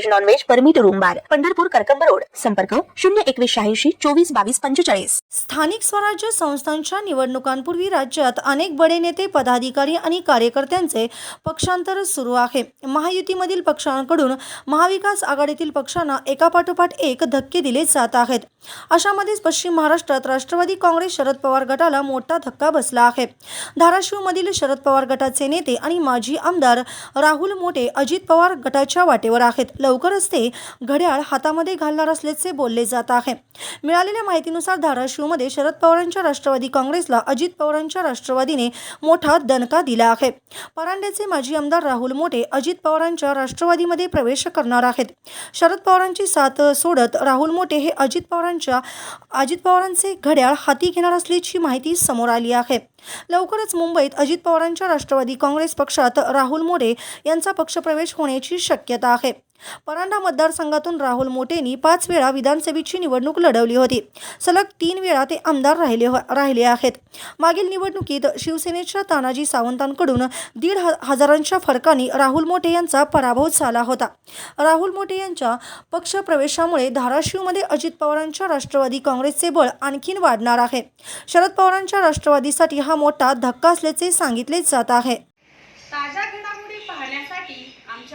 veg non veg permit room bar Pandharpur Karkamb road. संपर्क शून्य एकवीस शहाऐंशी चोवीस बावीस पंचेचाळीस. स्थानिक स्वराज्य संस्थांच्या निवडणुकांपूर्वी राज्यात अनेक बडे नेते पदाधिकारी आणि कार्यकर्त्यांचे पक्षांतर सुरू आहे. महायुतीमधील पक्षांकडून महाविकास आघाडीतील पक्षांना एकापाठोपाठ एक धक्के दिले जात आहेत. अशामध्येच पश्चिम महाराष्ट्रात राष्ट्रवादी काँग्रेस शरद पवार गटाला मोठा धक्का बसला आहे. धाराशिवमधील शरद पवार गटाचे नेते आणि माजी आमदार राहुल मोठे अजित पवार गटाच्या वाटेवर आहेत. लवकरच ते घड्याळ हातामध्ये घालणार असल्याचे बोलले जात आहे. मिळालेल्या माहितीनुसार धाराशिवमध्ये शरद पवारांच्या राष्ट्रवादी काँग्रेसला अजित पवारांच्या राष्ट्रवादीने मोठा दणका दिला आहे. परांड्याचे माजी आमदार राहुल मोठे अजित पवारांच्या राष्ट्रवादीमध्ये प्रवेश करणार आहेत. शरद पवारांची साथ सोडत राहुल मोठे हे अजित पवारांच्या अजित पवारांचे घड्याळ हाती घेणार असल्याची माहिती समोर आली आहे. लवकरच मुंबईत अजित पवारांच्या राष्ट्रवादी काँग्रेस पक्षात राहुल मोठे यांचा पक्षप्रवेश होण्याची शक्यता आहे. परांडा मतदारसंघातून राहुल मोटेंनी पाच वेळा विधानसभेची निवडणूक लढवली होती. सलग तीन वेळा ते आमदार राहिले हो- राहिले आहेत. मागील निवडणुकीत शिवसेनेच्या तानाजी सावंतांकडून दीड ह- हजारांच्या फरकाने राहुल मोठे यांचा पराभव झाला होता. राहुल मोठे यांच्या पक्षप्रवेशामुळे धाराशिवमध्ये अजित पवारांच्या राष्ट्रवादी काँग्रेसचे बळ आणखीन वाढणार आहे. शरद पवारांच्या राष्ट्रवादीसाठी हा मोठा धक्का असल्याचे सांगितले जात आहे.